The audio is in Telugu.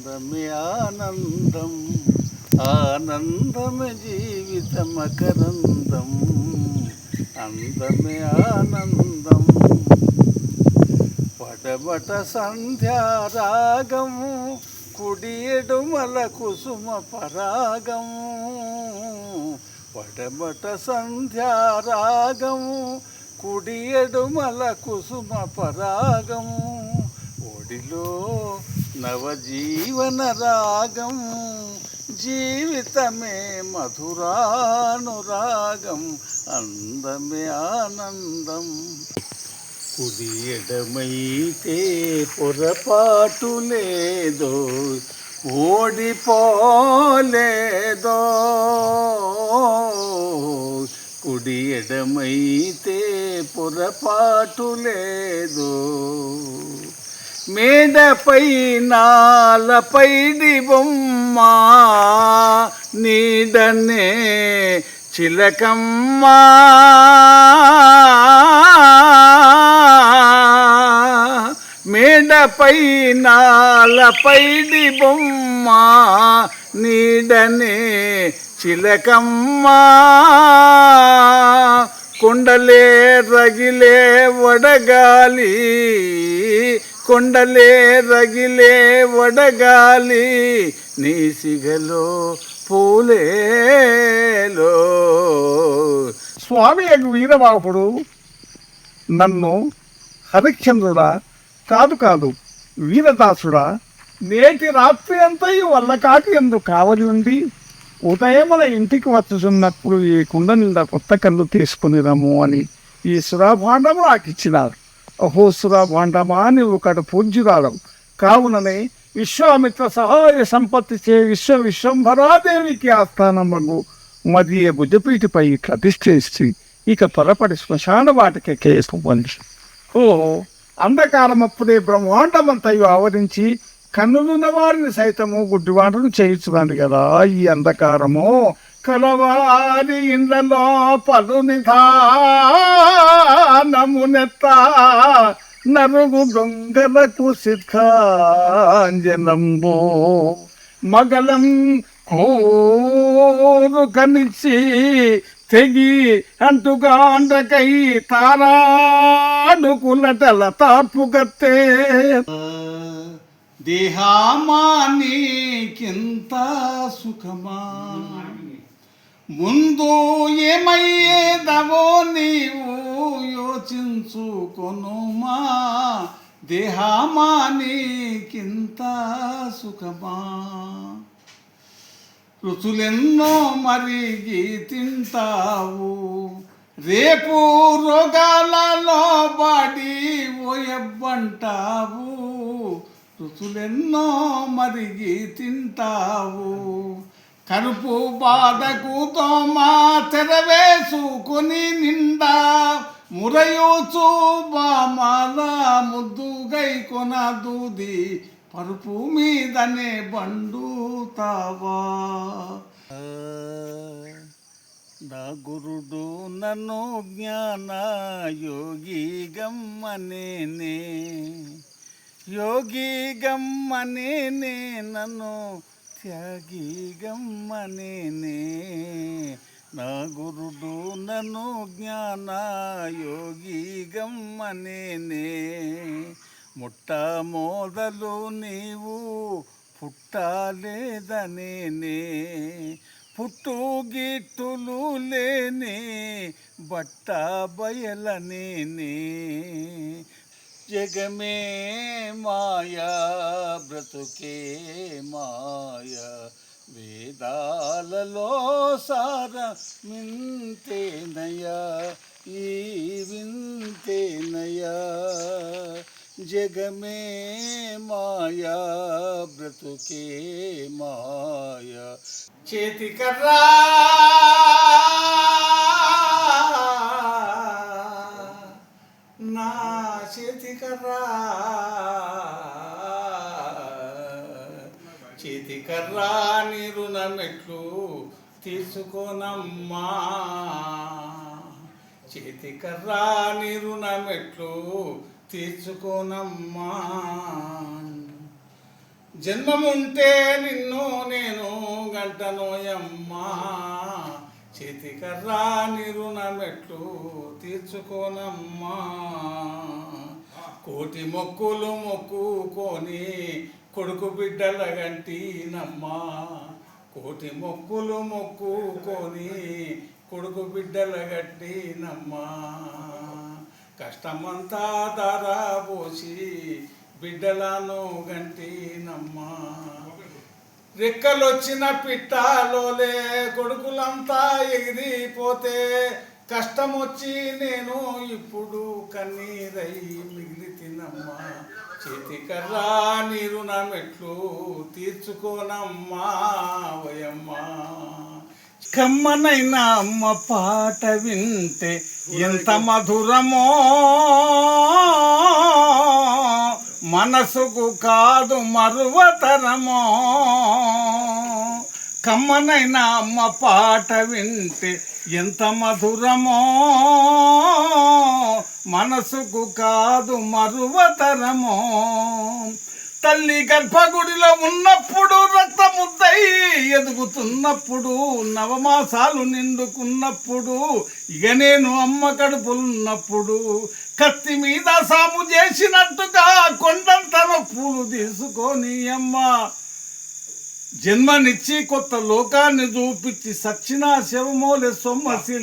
ఆనందమే ఆనందం ఆనందమే జీవిత మకరందం అందమే ఆనందం. పడబట సంధ్యారాగము కుడియడుమల కుసుమ పరాగము పడబట సంధ్యారాగము కుడియడుమల కుసుమ పరాగము ఒడిలో నవజీవన రాగం జీవితమే మధురానురాగం అందమే ఆనందం. కుడి పొరపాటు లేదో ఓడిపోలేదో. కుడి ఎడమైతే పొరపాటు లేదో. మేడపై నాలపై బొమ్మ నీడనే చిలకమ్మ. మేడపై నాలపై బొమ్మ నీడనే చిలకమ్మ. కొండలే రగిలే వడగాలి కొండలే రగిలే వడగాలి నీ సిగలో పూలేలో. స్వామి యొక్క వీరబాపుడు నన్ను హరిశ్చంద్రుడా కాదు కాదు వీరదాసుడా నేటి రాత్రి అంతయు వల్లకాటి ఎందు కావలి ఉంది ఉదయమున ఇంటికి వచ్చుతున్నప్పుడు ఈ కుండ నిండా కొత్త కళ్ళు తీసుకుని రమ్ము అని ఈ సురాభాండము నాకు ఇచ్చినారు హోసురా సురాభాండమా అని ఒకటి పూజ్యురాలం కావుననే విశ్వామిత్ర సహాయ సంపత్తి చే విశ్వ విశ్వంభరాదేవికి ఆస్థానము మధ్య భుజపీటిపై ప్రతిష్ఠించి ఇక పొరపడి శ్మశాన వాటికి కేసుకొని ఓ అంధకారమప్పుడే బ్రహ్మాండమంతయు ఆవరించి కన్నులున్న వారిని సైతము గుడ్డివాటను చేయించుదాన్ని కదా ఈ అంధకారము. కలవారి ఇండ్లలో పలు నిధానమునెత్త నరుగు దొంగలకు సిద్ధాంజనము. మగలం కోరు కనిచి తెగి అంటుగా అండకై తారానుకులటల తార్పు గత్తే దేహామా నీకింత సుఖమా? ముందు ఏమయ్యేదవో నీవు యోచించుకొనుమా? దేహమా నీకింత సుఖమా? రుచులెన్నో మరిగి తింటావు. రేపు రోగాలలో బాడి ఓయబ్బంటావు రుచులెన్నో మరిగి తింటావు. కరుపు బాధకు తోమా తెరవేసుకొని నిండా మురయోచు బామాల ముద్దుగై కొన దూది పరుపు మీదనే బండుతావా? నా గురుడు నన్ను జ్ఞాన యోగి గమ్మనేనే యోగి గమ్మనేనే నన్ను త్యాగి గమ్మనేనే నా గురుడు నన్ను జ్ఞాన యోగి గమ్మనేనే ముట్ట మోదలు నీవు పుట్టాలేదనేనే. పుట్టు గిట్టులు లేని బట్ట బయలనేనే जग में माया, व्रत के माया। वेदाल लो सार मिनते नया, ई विनते नया। जग में माया, व्रत के माया। चेत कर रहा చేతికర్రా నీరు రుణమెట్లు తీసుకోనమ్మా. చేతికర్రా నీ రుణమెట్లు తీర్చుకోనమ్మా జన్మముంటే నిన్ను నేను గంటనోయమ్మా. చేతికర్రా నిరుణమెట్లు తీర్చుకోనమ్మా కోటి మొక్కులు మొక్కుకొని కొడుకు బిడ్డల గంటినమ్మా కోటి మొక్కులు మొక్కుకొని కొడుకు బిడ్డల గట్టినమ్మా కష్టమంతా దారా పోసి బిడ్డలను గంటినమ్మా. రెక్కలొచ్చిన పిట్టాలోలే కొడుకులంతా ఎగిరిపోతే కష్టం వచ్చి నేను ఇప్పుడు కన్నీరై మిగిలి తినమ్మా చేతికర్రా నీరు నా మెట్లు తీర్చుకోనమ్మా వయమ్మా. కమ్మనైనా అమ్మ పాట వింటే ఎంత మధురమో. మనసుకు కాదు మరువతరమో. కమ్మనైన అమ్మ పాట వింటే ఎంత మధురమో. మనసుకు కాదు మరువతరమో. తల్లి గర్భగుడిలో ఉన్నప్పుడు రక్తముద్దై ఎదుగుతున్నప్పుడు నవమాసాలు నిండుకున్నప్పుడు ఇక నేను అమ్మ కడుపులున్నప్పుడు కత్తి మీద సాము చేసినట్టుగా కొండంత పూలు తీసుకొని అమ్మ జన్మనిచ్చి కొత్త లోకాన్ని చూపించి సచ్చిన శవమోలే సొమ్మసి